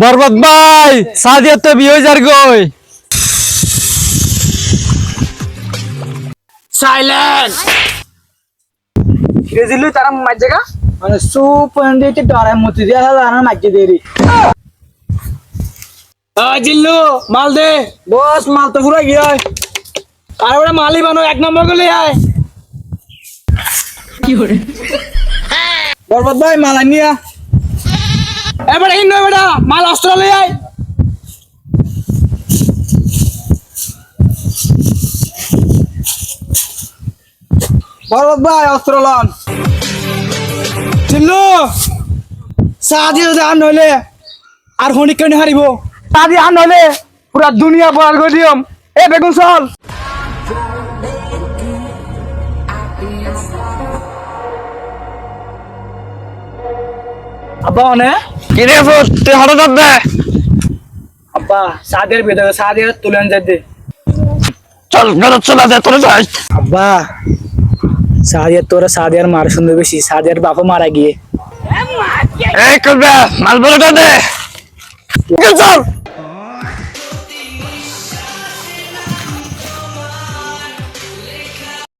বরবাদ ভাই সাদিয়া তো বিয়ে যার গই। সাইলেন্ট। রেজিলু তারা মার জায়গা? মানে সুপ দিতে ডরে মতি দিয়া দানা মাইকে দেরি। জিল্লু মাল দে। বস মাল তো পুরো গিয়া আর ওরা মালই বানো এক নম্বর গুলি আয়। বরবাদ ভাই মাল আনিয়া। এবারে নয় বেটা মাল অস্ট্রেলিয়া আয় বরবাদ ভাই অস্ত্র লন জিল্লু সাদি আন নইলে আর হনি কেন হারিব। সাদি আন নইলে পুরা দুনিয়া বল করে দিম এ বেগুন চল। আব্বা অনে? কিরে ফুট তুই হঠাৎ দে। আব্বা সাদের বেদে সাদের তুলেন যাই দে। চল গেল চলে দে তোর যাই। আব্বা সাদিয়ার তোরা সাদিয়ার মার সুন্দর বেশি সাদিয়ার বাপা মারা গিয়ে। এই করবে মাল বলে দে। চল।